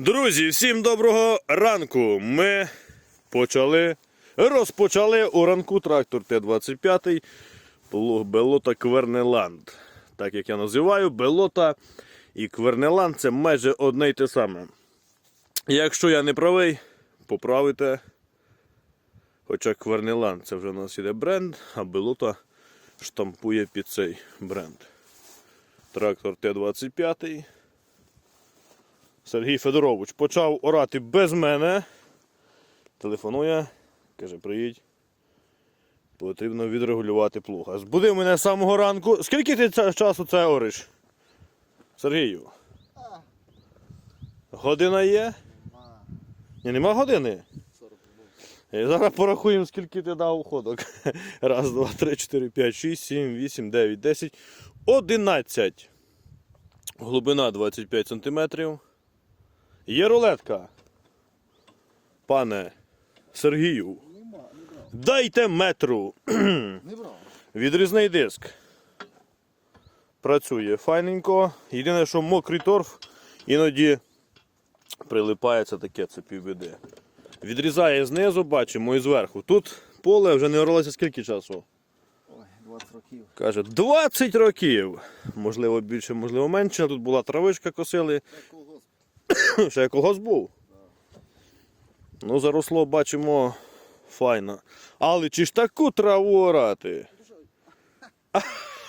Друзі, всім доброго ранку. Ми почали, розпочали у ранку трактор Т-25 Белота Квернеланд. Так як я називаю, Белота і Квернеланд це майже одне й те саме. Якщо я не правий, поправите. Хоча Квернеланд це вже у нас іде бренд, а Белота штампує під цей бренд. Трактор Т-25. Сергій Федорович почав орати без мене. Телефонує, каже, приїдь. Потрібно відрегулювати плуга. Збудив мене з самого ранку. Скільки ти часу це ориш? Сергію? Година є? Ні, нема години. І зараз порахуємо, скільки ти дав ходок. Раз, два, три, чотири, п'ять, шість, сім, вісім, дев'ять, десять, одинадцять. Глибина 25 сантиметрів. Є рулетка. Пане Сергію. Дайте метру. Відрізний диск. Працює файненько. Єдине, що мокрий торф іноді прилипається таке, це півбіди. Відрізає знизу, бачимо і зверху. Тут поле вже не оралося скільки часу? Ой, 20 років. Каже, 20 років. Можливо, більше, можливо, менше. Тут була травичка косили. Ще когось був. Ну, заросло, бачимо, файно. Але чи ж таку траву орати?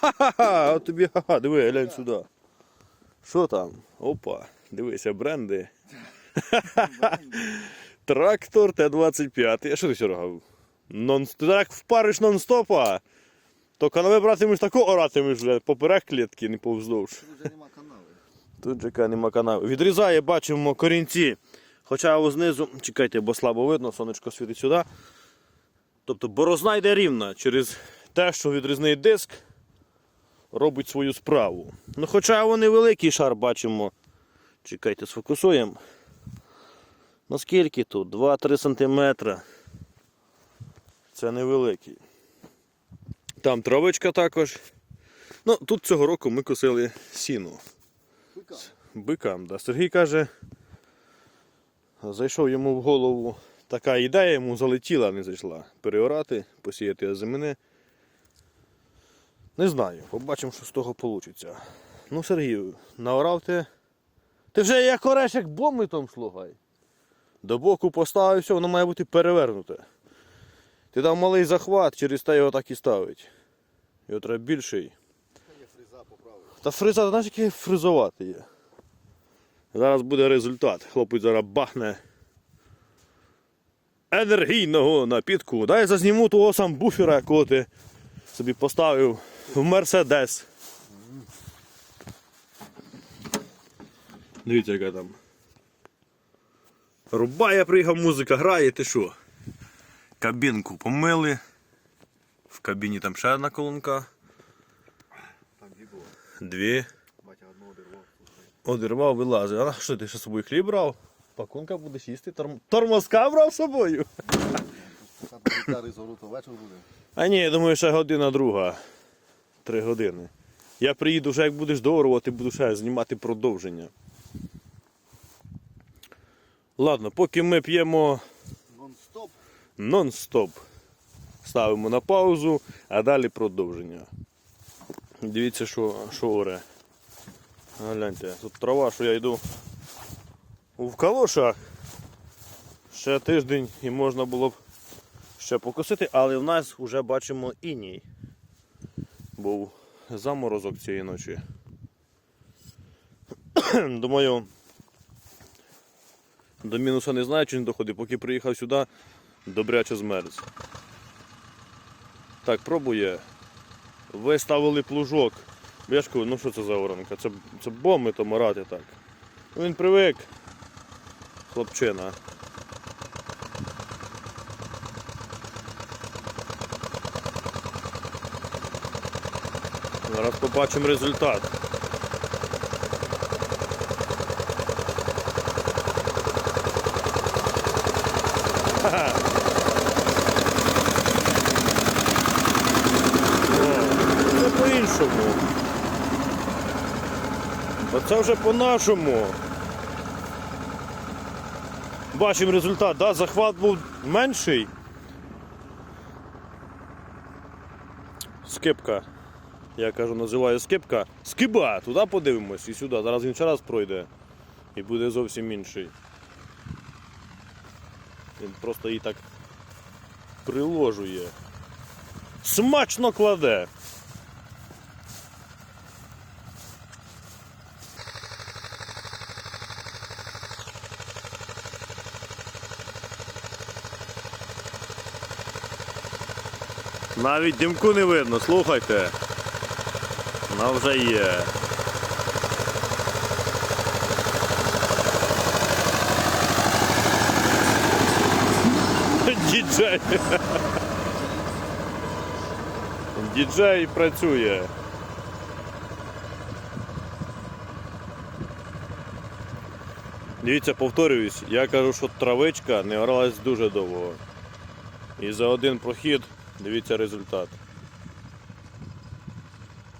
Ха-ха-ха, от тобі ха-ха, диви, глянь сюди. Що там? Опа, дивися, бренди. Трактор Т-25. А що ти. Ти так впариш нон-стопа. То коли братимеш таку оратимеш вже поперек клітки, не повздовж. Вже нема. Тут же нема канави. Відрізає, бачимо корінці. Хоча знизу, чекайте, бо слабо видно, сонечко світить сюди. Тобто борозна йде рівна через те, що відрізний диск робить свою справу. Ну, хоча вони великий шар бачимо. Чекайте, сфокусуємо. Наскільки тут? 2-3 см. Це невеликий. Там травичка також. Ну, тут цього року ми косили сіну. Бикам. Да. Сергій каже, зайшов йому в голову така ідея, йому залетіла, не зайшла. Переорати, посіяти озимини. Не знаю, побачимо, що з того вийде. Ну, Сергію, наорав ти. Ти вже як орешек бомбитом слугай. До боку поставився, воно має бути перевернуте. Ти дав малий захват, через те його так і ставить. Його треба більший. Та фриза, знаєш, який фризувати є. Зараз буде результат. Хлопець зараз бахне енергійного напітку. Дай зазніму того сам буфера, якого ти собі поставив в Мерседес. Дивіться, яка там. Рубає, приїхав, музика грає, ти що? Кабінку помили. В кабіні там ще одна колонка. Там дві було. Дві. Батя одного одервав. слухай. Одірвав, вилазив. А що ти ще з собою хліб брав? Пакунка будеш їсти. Торм... Тормозка брав з собою. А ні, я думаю, ще година друга. Три години. Я приїду вже як будеш доорувати, буду ще знімати продовження. Ладно, поки ми п'ємо Нон-стоп. нон-стоп. Ставимо на паузу, а далі продовження. Дивіться, що, що оре. Гляньте, тут трава, що я йду в калошах. Ще тиждень і можна було б ще покосити, але в нас вже бачимо іній. Був заморозок цієї ночі. Думаю, до мінуса не знаю, чи не доходить, поки приїхав сюди, добряче змерз. Так, пробує. Виставили плужок. Бо Я ж кажу, ну що це за оранка? Це, це бомби то марати так. Ну, Він привик. Хлопчина. Зараз побачимо результат. Ха-ха. О, Це по-іншому. Оце вже по-нашому. Бачимо результат, да? захват був менший. Скипка. Я кажу, називаю скипка. Скиба! Туди подивимось і сюди. Зараз він ще раз пройде. І буде зовсім інший. Він просто її так приложує. Смачно кладе. Навіть димку не видно, слухайте. Вона вже є. Діджей. Діджей працює. Дивіться, повторююсь, я кажу, що травичка не оралась дуже довго. І за один прохід дивіться результат.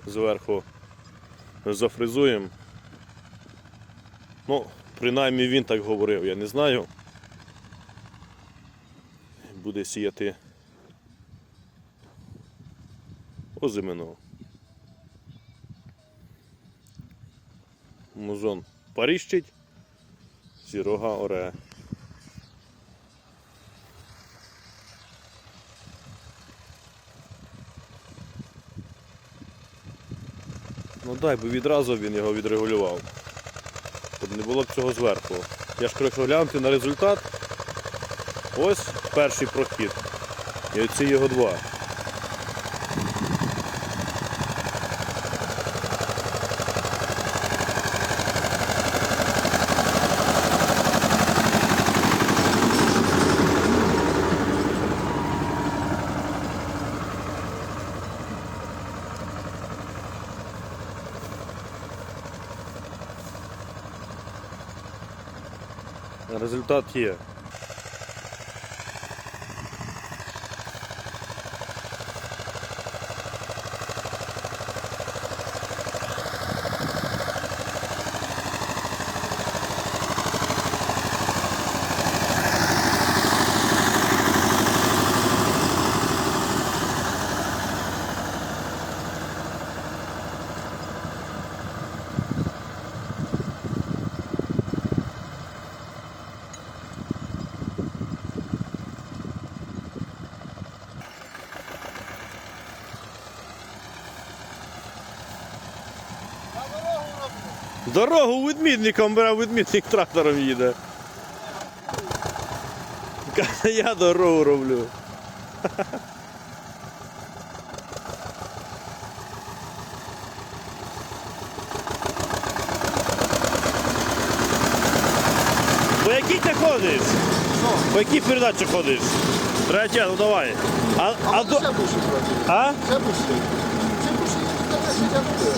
Зверху зафризуємо. Ну, принаймні він так говорив, я не знаю. Буде сіяти озимину. Музон паріщить, сірога оре. Ну дай, бо відразу він його відрегулював. Щоб не було б цього зверху. Я ж хочу глянути на результат. Ось перший прохід. І оці його два. Результат є. Дорогу відмітником бере, відмітник трактором їде. Каже, я дорогу роблю. По якій ти ходиш? По якій передачі ходиш? Третя, ну давай. А, а, до... А?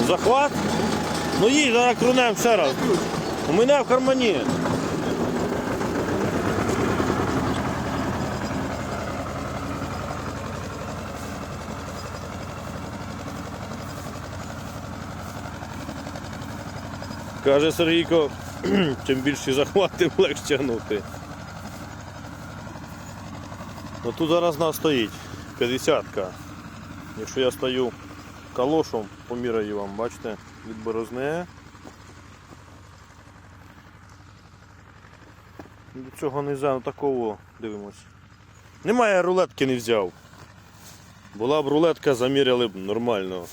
Захват? Ну їдь, зараз крунем ще раз. У мене в кармані. Каже Сергійко, чим більші захвати, тим легше тягнути. Ну тут зараз нас стоїть 50-ка. Якщо я стою калошом, поміряю вам, бачите, від борозни. До цього не взяв, такого дивимось. Немає рулетки не взяв. Була б рулетка, заміряли б нормально.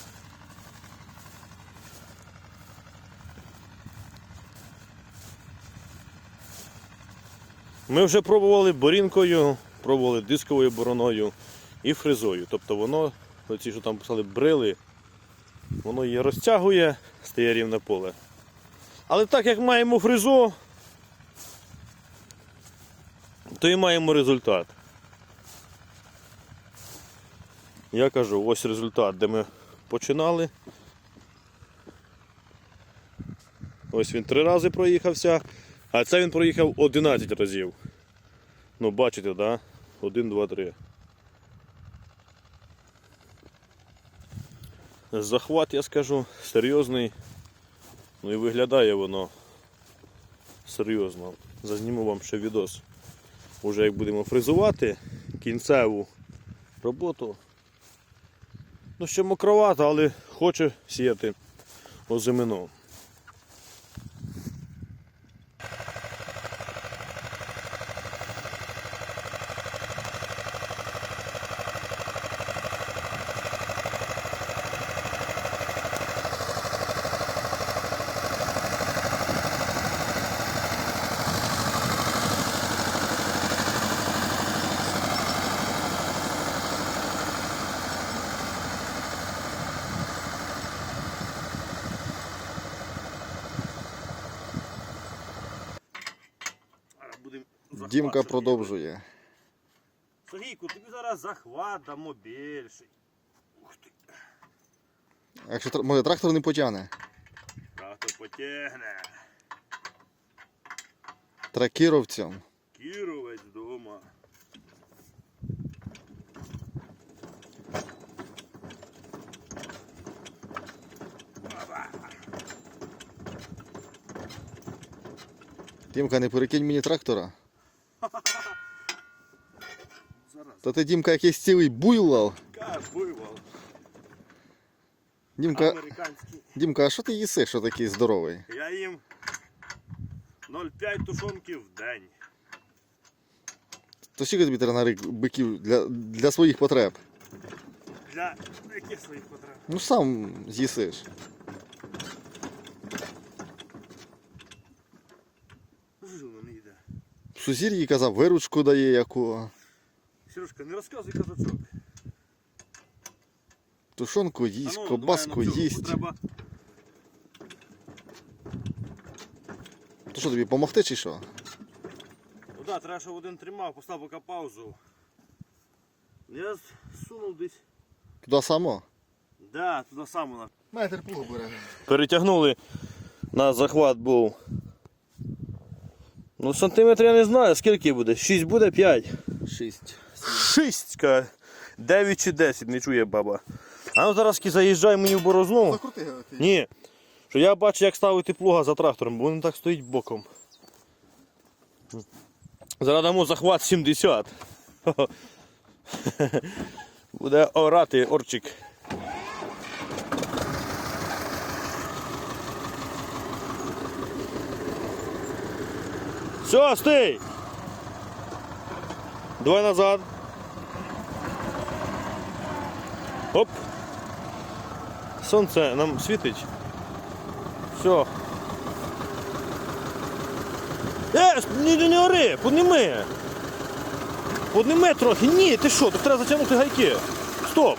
Ми вже пробували борінкою, пробували дисковою бороною і фрезою. Тобто воно, оці, що там писали брили, воно її розтягує, стає рівне поле. Але так як маємо фрезу, то і маємо результат. Я кажу, ось результат, де ми починали. Ось він три рази проїхався, а це він проїхав 11 разів. Ну, бачите? Да? 1, 2, 3. Захват, я скажу, серйозний. Ну і виглядає воно серйозно. Зазніму вам ще відос. Уже як будемо фрезувати кінцеву роботу. Ну, ще мокровато, але хоче сіяти озимину. Дімка продовжує. Сергійку, тобі зараз захват дамо більший. Ух ти. Якщо може трактор не потягне. Трактор потягне. Тракіровцям. Кіровець вдома. Дімка, не перекинь мені трактора. Зараз. Та ти, Дімка, якийсь цілий буйлал. Кабивал. Дімка, Американський. Дімка, а що ти їси, що такий здоровий? Я їм 0,5 тушонки в день. То скільки тобі треба на рік биків для, для своїх потреб? Для яких своїх потреб? Ну сам з'їсиш. Що воно не йде? Сусід казав, виручку дає яку. Сережка, не розказуй казачок. Тушонку їсть, ну, кобаску давай на їсть. Треба... То що тобі допомогти чи що? Ну да, треба, щоб один тримав, постав поки паузу. Я сунув десь. Туди само? Да, туди саме на. Метр плуг бере. Перетягнули на захват був. Ну, сантиметр я не знаю, скільки буде. 6 буде 5. Шість. 6, 9 чи 10, не чує баба. А ну зараз заїжджай мені в борозну. Закрути. Ні. Що я бачу, як ставити плуга за трактором, бо він так стоїть боком. Зараз дамо захват 70. Буде орати орчик. Все, стій! Давай назад. Оп. Сонце нам світить. Все. Е, не, не ори, подніми. Подніми трохи. Ні, ти що, тут треба затягнути гайки. Стоп.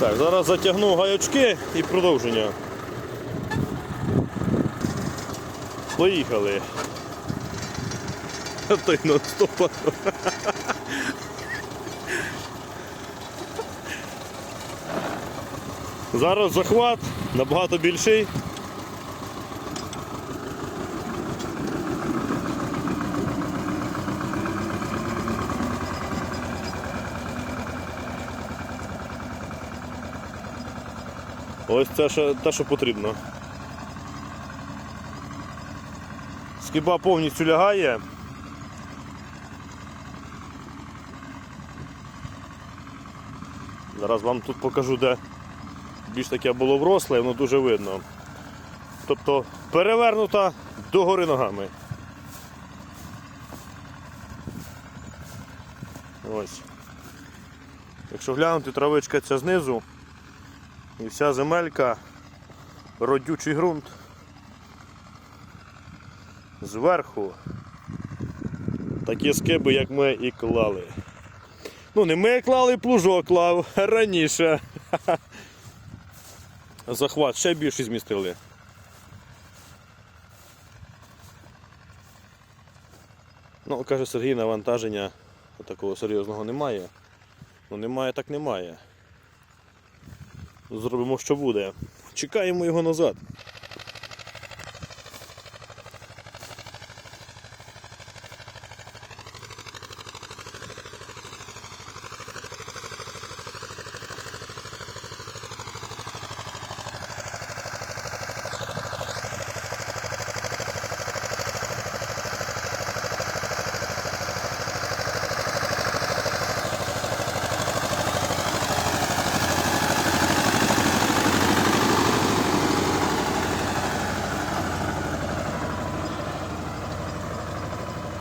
Так, зараз затягну гаячки і продовження. Поїхали. Той нон-стоп. Зараз захват набагато більший. Ось це що, те, що потрібно. Скиба повністю лягає. Зараз вам тут покажу, де більш таке було вросле, воно дуже видно. Тобто перевернута догори ногами. Ось. Якщо глянути, травичка ця знизу і вся земелька, родючий ґрунт. Зверху такі скиби, як ми і клали. Ну, не ми клали, плужок клав раніше. Захват ще більше змістили. Ну, каже Сергій, навантаження такого серйозного немає. Ну немає, так немає. Зробимо, що буде. Чекаємо його назад.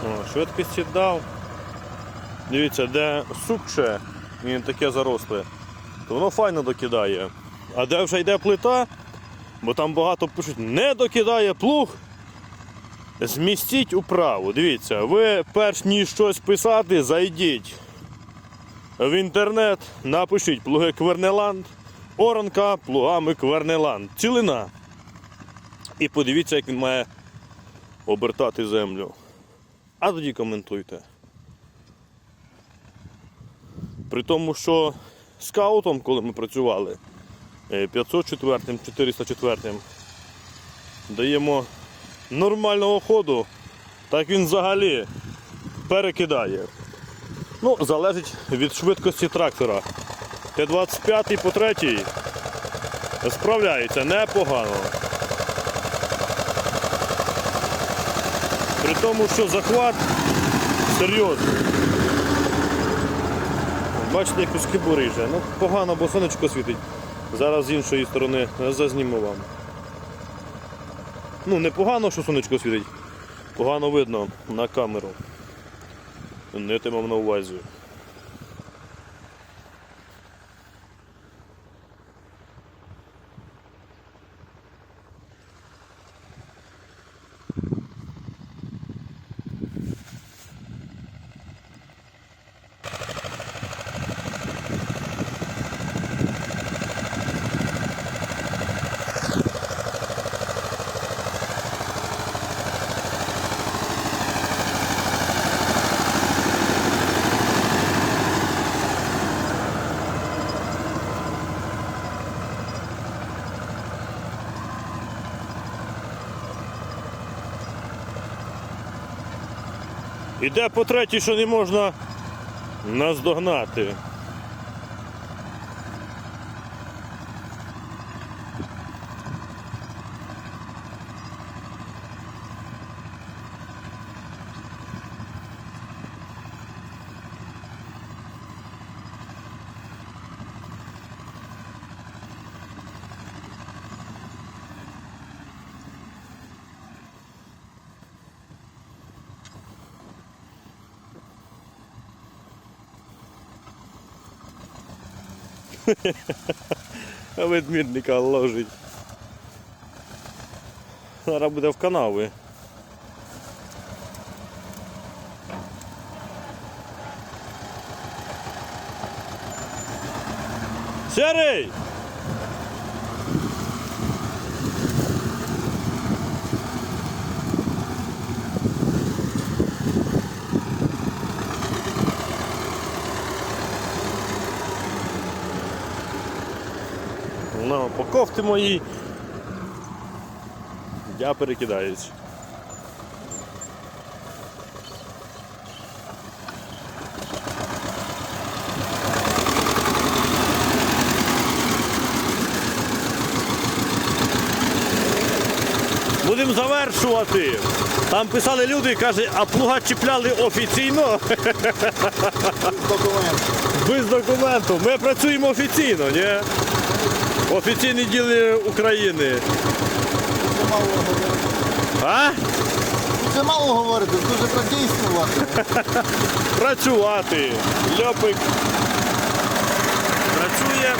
О, швидкості дав. Дивіться, де сукше, він таке заросле, то воно файно докидає. А де вже йде плита, бо там багато пишуть, не докидає плуг. Змістіть управу. Дивіться, ви перш ніж щось писати, зайдіть в інтернет, напишіть плуги Квернеланд, оранка плугами Квернеланд. Цілина. І подивіться, як він має обертати землю. А тоді коментуйте. При тому, що скаутом, коли ми працювали, е, 504 404 даємо нормального ходу, так він взагалі перекидає. Ну, залежить від швидкості трактора. Т-25 по 3 справляється непогано. При тому, що захват серйозний. Бачите, як куски бориже. Ну, погано, бо сонечко світить. Зараз з іншої сторони зазніму вам. Ну, не погано, що сонечко світить. Погано видно на камеру. Не тимав на увазі. Іде по третій, що не можна наздогнати. А ведмідника ложить. Зараз буде в канави. Серий! Упаковки мої. Я перекидаюсь. Будемо завершувати. Там писали люди, каже, а плуга чіпляли офіційно Документ. без документу. Ми працюємо офіційно, ні? Офіційні діли України. Дуже мало говорити. А? Дуже мало говорити, дуже продійствувати. Працювати. Льопик. Працює.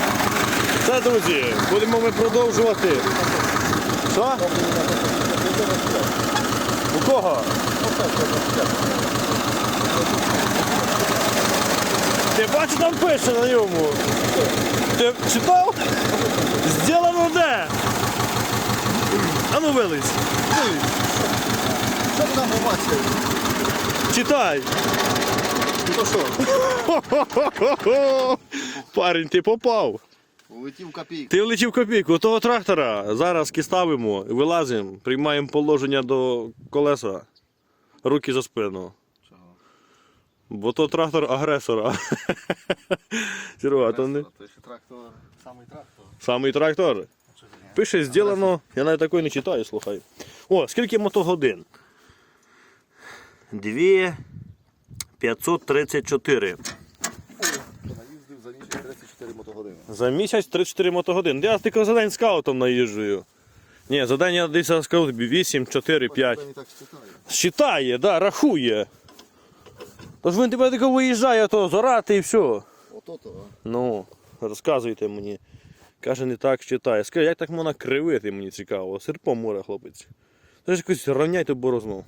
Все, друзі, будемо ми продовжувати. Що? У кого? Ти бачиш, там пише на ньому. Ти читав? Зділано де? А ну вились. Що ти там побачив? Читай. Ну то що? Парень, ти попав. Улетів копійку. Ти влетів копійку. Того трактора зараз ставимо, вилазимо, приймаємо положення до колеса, руки за спину. Бо то трактор агресора. Серега, то не Той ще трактор, самий трактор. самий трактор. Пише, зроблено. Я навіть такої не читаю, слухай. О, скільки мотогодин? Дві 534. Наїздив за ніч 34 мотогодини. За місяць 34 мотогодин. Я тільки за день скаутом наїжджую. Ні, за день я десь тобі 8, 4, 5. Я так. Считає, да, рахує. Тож він тебе тако виїжджає, то зорати і все. Ото то. Ну, розказуйте мені. Каже, не так читає. Скажи, як так можна кривити, мені цікаво. Серпом море, хлопець. Тож якось рівняйте борозну.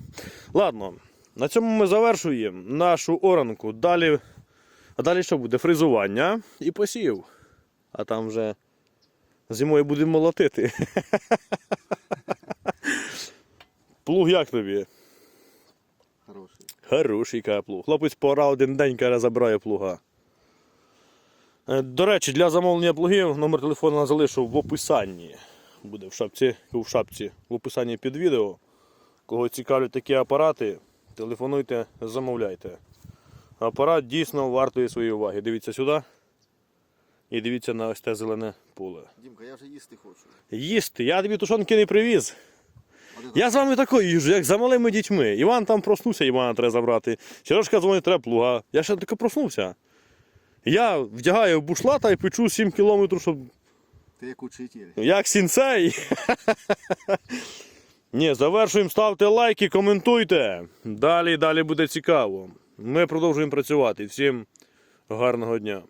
Ладно, на цьому ми завершуємо нашу оранку. Далі, а далі що буде? Фризування і посів. А там вже зимою будемо молотити. Плуг як тобі? Хороший. Плуг. Хлопець пора один день каже, забирає плуга. Е, До речі, для замовлення плугів номер телефону залишу в описанні. Буде в шапці, в шапці, в описанні під відео. Кого цікавлять такі апарати, телефонуйте, замовляйте. Апарат дійсно вартує своєї уваги. Дивіться сюди. І дивіться на ось те зелене поле. Дімка, я вже їсти хочу. Їсти, я тобі тушонки не привіз. Я з вами такою їжджу, як за малими дітьми. Іван там проснувся, Івана треба забрати. Сережка дзвонить, треба плуга. Я ще таки проснувся. Я вдягаю бушлата і печу 7 кілометрів, щоб Ти як учитель. як сінцей. Ні, завершуємо, ставте лайки, коментуйте. Далі, далі буде цікаво. Ми продовжуємо працювати. Всім гарного дня.